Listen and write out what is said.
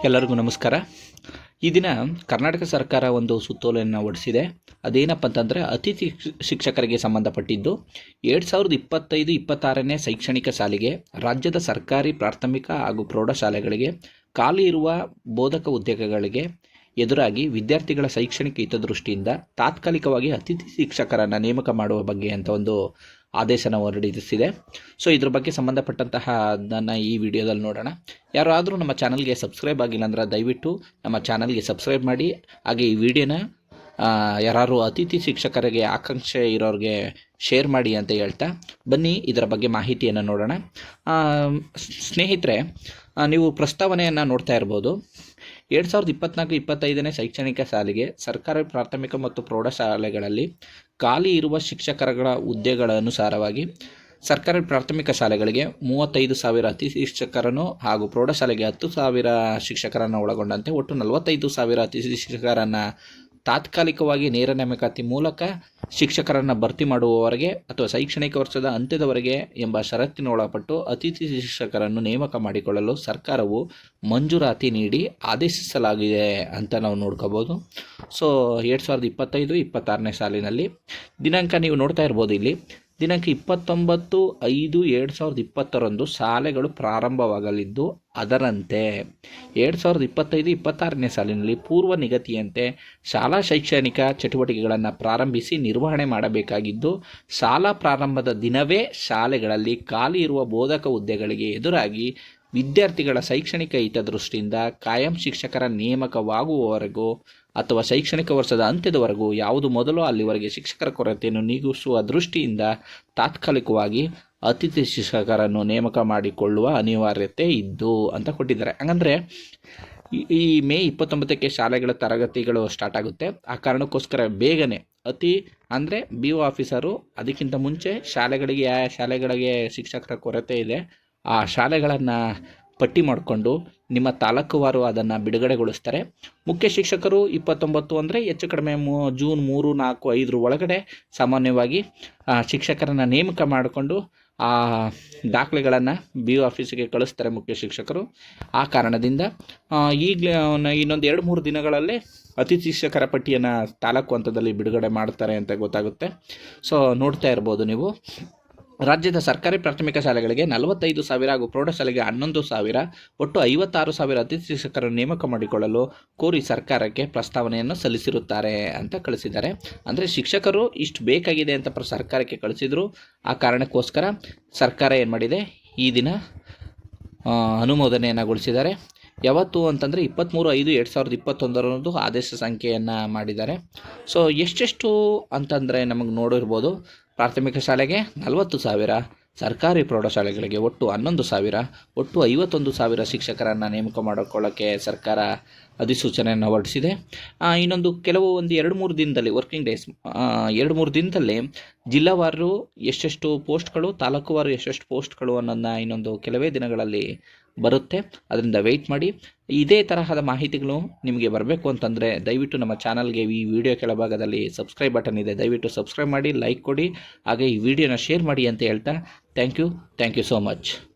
ಎಲ್ಲರಿಗೂ ನಮಸ್ಕಾರ. ಈ ದಿನ ಕರ್ನಾಟಕ ಸರ್ಕಾರ ಒಂದು ಸುತ್ತೋಲೆಯನ್ನು ಹೊರಡಿಸಿದೆ ಅದೇನಪ್ಪ ಅಂತಂದರೆ ಅತಿಥಿ ಶಿಕ್ಷ- ಶಿಕ್ಷಕರಿಗೆ ಸಂಬಂಧಪಟ್ಟಿದ್ದು ಎರಡು ಸಾವಿರದ ಇಪ್ಪತ್ತೈದು, ಇಪ್ಪತ್ತಾರನೇ ಶೈಕ್ಷಣಿಕ ಸಾಲಿಗೆ ರಾಜ್ಯದ ಸರ್ಕಾರಿ ಪ್ರಾಥಮಿಕ ಹಾಗೂ ಪ್ರೌಢಶಾಲೆಗಳಿಗೆ ಖಾಲಿ ಇರುವ ಬೋಧಕ ಹುದ್ದೆಗಳಿಗೆ ಎದುರಾಗಿ ವಿದ್ಯಾರ್ಥಿಗಳ ಶೈಕ್ಷಣಿಕ ಹಿತದೃಷ್ಟಿಯಿಂದ ತಾತ್ಕಾಲಿಕವಾಗಿ ಅತಿಥಿ ಶಿಕ್ಷಕರನ್ನು ನೇಮಕ ಮಾಡುವ ಬಗ್ಗೆ ಅಂತ ಒಂದು ಆದೇಶನ ಹೊರಡಿಸಿದೆ. ಸೊ ಇದ್ರ ಬಗ್ಗೆ ಸಂಬಂಧಪಟ್ಟಂತಹ ಅದನ್ನು ಈ ವಿಡಿಯೋದಲ್ಲಿ ನೋಡೋಣ. ಯಾರಾದರೂ ನಮ್ಮ ಚಾನಲ್ಗೆ ಸಬ್ಸ್ಕ್ರೈಬ್ ಆಗಿಲ್ಲ ಅಂದ್ರೆ ದಯವಿಟ್ಟು ನಮ್ಮ ಚಾನಲ್ಗೆ ಸಬ್ಸ್ಕ್ರೈಬ್ ಮಾಡಿ. ಹಾಗೆ ಈ ವಿಡಿಯೋನ ಯಾರು ಅತಿಥಿ ಶಿಕ್ಷಕರಿಗೆ ಆಕಾಂಕ್ಷೆ ಇರೋರಿಗೆ ಶೇರ್ ಮಾಡಿ ಅಂತ ಹೇಳ್ತಾ ಬನ್ನಿ, ಇದರ ಬಗ್ಗೆ ಮಾಹಿತಿಯನ್ನು ನೋಡೋಣ. ಸ್ನೇಹಿತರೆ ನೀವು ಪ್ರಸ್ತಾವನೆಯನ್ನು ನೋಡ್ತಾ ಇರ್ಬೋದು. ಎರಡು ಸಾವಿರದ ಇಪ್ಪತ್ನಾಲ್ಕು, ಇಪ್ಪತ್ತೈದನೇ ಶೈಕ್ಷಣಿಕ ಸಾಲಿಗೆ ಸರ್ಕಾರಿ ಪ್ರಾಥಮಿಕ ಮತ್ತು ಪ್ರೌಢಶಾಲೆಗಳಲ್ಲಿ ಖಾಲಿ ಇರುವ ಶಿಕ್ಷಕರಗಳ ಹುದ್ದೆಗಳ ಅನುಸಾರವಾಗಿ ಸರ್ಕಾರಿ ಪ್ರಾಥಮಿಕ ಶಾಲೆಗಳಿಗೆ ಮೂವತ್ತೈದು ಸಾವಿರ ಅತಿ ಶಿಕ್ಷಕರನ್ನು ಹಾಗೂ ಪ್ರೌಢಶಾಲೆಗೆ ಹತ್ತು ಸಾವಿರ ಶಿಕ್ಷಕರನ್ನು ಒಳಗೊಂಡಂತೆ ಒಟ್ಟು ನಲವತ್ತೈದು ಸಾವಿರ ಅತಿಥಿ ಶಿಕ್ಷಕರನ್ನು ತಾತ್ಕಾಲಿಕವಾಗಿ ನೇರ ನೇಮಕಾತಿ ಮೂಲಕ ಶಿಕ್ಷಕರನ್ನು ಭರ್ತಿ ಮಾಡುವವರೆಗೆ ಅಥವಾ ಶೈಕ್ಷಣಿಕ ವರ್ಷದ ಅಂತ್ಯದವರೆಗೆ ಎಂಬ ಷರತ್ತಿನ ಒಳಪಟ್ಟು ಅತಿಥಿ ಶಿಕ್ಷಕರನ್ನು ನೇಮಕ ಮಾಡಿಕೊಳ್ಳಲು ಸರ್ಕಾರವು ಮಂಜೂರಾತಿ ನೀಡಿ ಆದೇಶಿಸಲಾಗಿದೆ ಅಂತ ನಾವು ನೋಡ್ಕೋಬೋದು. ಸೊ ಎರಡು ಸಾವಿರದ ಇಪ್ಪತ್ತೈದು, ಇಪ್ಪತ್ತಾರನೇ ಸಾಲಿನಲ್ಲಿ ದಿನಾಂಕ ನೀವು ನೋಡ್ತಾ ಇರ್ಬೋದು ಇಲ್ಲಿ. ದಿನಾಂಕ ಇಪ್ಪತ್ತೊಂಬತ್ತು ಐದು ಎರಡು ಸಾವಿರದ ಇಪ್ಪತ್ತರಂದು ಶಾಲೆಗಳು ಪ್ರಾರಂಭವಾಗಲಿದ್ದು ಅದರಂತೆ. ಎರಡು ಸಾವಿರದ ಇಪ್ಪತ್ತೈದು ಇಪ್ಪತ್ತಾರನೇ ಸಾಲಿನಲ್ಲಿ ಪೂರ್ವ ನಿಗದಿಯಂತೆ ಶಾಲಾ ಶೈಕ್ಷಣಿಕ ಚಟುವಟಿಕೆಗಳನ್ನು ಪ್ರಾರಂಭಿಸಿ ನಿರ್ವಹಣೆ ಮಾಡಬೇಕಾಗಿದ್ದು, ಶಾಲಾ ಪ್ರಾರಂಭದ ದಿನವೇ ಶಾಲೆಗಳಲ್ಲಿ ಖಾಲಿ ಇರುವ ಬೋಧಕ ಹುದ್ದೆಗಳಿಗೆ ಎದುರಾಗಿ ವಿದ್ಯಾರ್ಥಿಗಳ ಶೈಕ್ಷಣಿಕ ಹಿತದೃಷ್ಟಿಯಿಂದ ಕಾಯಂ ಶಿಕ್ಷಕರ ನೇಮಕವಾಗುವವರೆಗೂ ಅಥವಾ ಶೈಕ್ಷಣಿಕ ವರ್ಷದ ಅಂತ್ಯದವರೆಗೂ ಯಾವುದು ಮೊದಲು ಅಲ್ಲಿವರೆಗೆ ಶಿಕ್ಷಕರ ಕೊರತೆಯನ್ನು ನೀಗಿಸುವ ದೃಷ್ಟಿಯಿಂದ ತಾತ್ಕಾಲಿಕವಾಗಿ ಅತಿಥಿ ಶಿಕ್ಷಕರನ್ನು ನೇಮಕ ಮಾಡಿಕೊಳ್ಳುವ ಅನಿವಾರ್ಯತೆ ಇದ್ದು ಅಂತ ಕೊಟ್ಟಿದ್ದಾರೆ. ಹಂಗಂದರೆ ಈ- ಮೇ ಇಪ್ಪತ್ತೊಂಬತ್ತಕ್ಕೆ ಶಾಲೆಗಳ ತರಗತಿಗಳು ಸ್ಟಾರ್ಟ್ ಆಗುತ್ತೆ. ಆ ಕಾರಣಕ್ಕೋಸ್ಕರ ಬೇಗನೆ ಅತಿ, ಅಂದರೆ ಬಿ ಒ ಆಫೀಸರು ಅದಕ್ಕಿಂತ ಮುಂಚೆ ಶಾಲೆಗಳಿಗೆ ಯಾವ ಶಾಲೆಗಳಿಗೆ ಶಿಕ್ಷಕರ ಕೊರತೆ ಇದೆ. ಆ ಶಾಲೆಗಳನ್ನು ಪಟ್ಟಿ ಮಾಡಿಕೊಂಡು ನಿಮ್ಮ ತಾಲೂಕುವಾರು ಅದನ್ನು ಬಿಡುಗಡೆಗೊಳಿಸ್ತಾರೆ. ಮುಖ್ಯ ಶಿಕ್ಷಕರು ಇಪ್ಪತ್ತೊಂಬತ್ತು ಅಂದರೆ ಹೆಚ್ಚು ಕಡಿಮೆ ಮೂ, ಜೂನ್ ಮೂರು, ನಾಲ್ಕು ಐದರ ಒಳಗಡೆ ಸಾಮಾನ್ಯವಾಗಿ ಶಿಕ್ಷಕರನ್ನು ನೇಮಕ ಮಾಡಿಕೊಂಡು ಆ ದಾಖಲೆಗಳನ್ನು ಬಿ ಒ ಆಫೀಸಿಗೆ ಕಳಿಸ್ತಾರೆ ಮುಖ್ಯ ಶಿಕ್ಷಕರು. ಆ ಕಾರಣದಿಂದ ಈಗಲೇ ಇನ್ನೊಂದು ಎರಡು ಮೂರು ದಿನಗಳಲ್ಲೇ ಅತಿಥಿ ಶಿಕ್ಷಕರ ಪಟ್ಟಿಯನ್ನು ತಾಲೂಕು ಹಂತದಲ್ಲಿ ಬಿಡುಗಡೆ ಮಾಡ್ತಾರೆ ಅಂತ ಗೊತ್ತಾಗುತ್ತೆ. ಸೊ ನೋಡ್ತಾ ಇರ್ಬೋದು ನೀವು. ರಾಜ್ಯದ ಸರ್ಕಾರಿ ಪ್ರಾಥಮಿಕ ಶಾಲೆಗಳಿಗೆ ನಲವತ್ತೈದು ಸಾವಿರ ಹಾಗೂ ಪ್ರೌಢಶಾಲೆಗೆ ಹನ್ನೊಂದು ಸಾವಿರ, ಒಟ್ಟು ಐವತ್ತಾರು ಸಾವಿರ ಅತಿಥಿ ಶಿಕ್ಷಕರನ್ನು ನೇಮಕ ಮಾಡಿಕೊಳ್ಳಲು ಕೋರಿ ಸರ್ಕಾರಕ್ಕೆ ಪ್ರಸ್ತಾವನೆಯನ್ನು ಸಲ್ಲಿಸಿರುತ್ತಾರೆ ಅಂತ ಕಳಿಸಿದ್ದಾರೆ. ಅಂದರೆ ಶಿಕ್ಷಕರು ಇಷ್ಟು ಬೇಕಾಗಿದೆ ಅಂತ ಸರ್ಕಾರಕ್ಕೆ ಕಳಿಸಿದ್ರು. ಆ ಕಾರಣಕ್ಕೋಸ್ಕರ ಸರ್ಕಾರ ಏನು ಮಾಡಿದೆ? ಈ ದಿನ ಅನುಮೋದನೆಯನ್ನು ಗೊಳಿಸಿದ್ದಾರೆ. ಯಾವತ್ತು ಅಂತಂದರೆ ಇಪ್ಪತ್ತ್ಮೂರು ಐದು ಎರಡು ಸಾವಿರದ ಇಪ್ಪತ್ತೊಂದರಂದು ಆದೇಶ ಸಂಖ್ಯೆಯನ್ನು ಮಾಡಿದ್ದಾರೆ. ಸೊ ಎಷ್ಟೆಷ್ಟು ಅಂತಂದರೆ ನಮಗೆ ನೋಡಿರ್ಬೋದು. ಪ್ರಾಥಮಿಕ ಶಾಲೆಗೆ ನಲವತ್ತು ಸಾವಿರ, ಸರ್ಕಾರಿ ಪ್ರೌಢಶಾಲೆಗಳಿಗೆ ಒಟ್ಟು ಹನ್ನೊಂದು ಸಾವಿರ, ಒಟ್ಟು ಐವತ್ತೊಂದು ಸಾವಿರ ಶಿಕ್ಷಕರನ್ನು ನೇಮಕ ಮಾಡಿಕೊಳ್ಳೋಕ್ಕೆ ಸರ್ಕಾರ ಅಧಿಸೂಚನೆಯನ್ನು ಹೊರಡಿಸಿದೆ. ಇನ್ನೊಂದು ಕೆಲವು ಒಂದು ಎರಡು ಮೂರು ದಿನದಲ್ಲಿ ವರ್ಕಿಂಗ್ ಡೇಸ್ ಎರಡು ಮೂರು ದಿನದಲ್ಲಿ ಜಿಲ್ಲಾವಾರು ಎಷ್ಟೆಷ್ಟು ಪೋಸ್ಟ್ಗಳು ತಾಲೂಕುವಾರು ಎಷ್ಟೆಷ್ಟು ಪೋಸ್ಟ್ಗಳು ಅನ್ನೋದನ್ನ ಇನ್ನೊಂದು ಕೆಲವೇ ದಿನಗಳಲ್ಲಿ ಬರುತ್ತೆ. ಅದರಿಂದ ವೆಯ್ಟ್ ಮಾಡಿ. ಇದೇ ತರಹದ ಮಾಹಿತಿಗಳು ನಿಮಗೆ ಬರಬೇಕು ಅಂತಂದರೆ ದಯವಿಟ್ಟು ನಮ್ಮ ಚಾನಲ್ಗೆ ಈ ವಿಡಿಯೋ ಕೆಳಭಾಗದಲ್ಲಿ ಸಬ್ಸ್ಕ್ರೈಬ್ ಬಟನ್ ಇದೆ. ದಯವಿಟ್ಟು ಸಬ್ಸ್ಕ್ರೈಬ್ ಮಾಡಿ ಲೈಕ್ ಕೊಡಿ. ಹಾಗೆ ಈ ವಿಡಿಯೋನ ಶೇರ್ ಮಾಡಿ ಅಂತ ಹೇಳ್ತಾ thank you thank you so much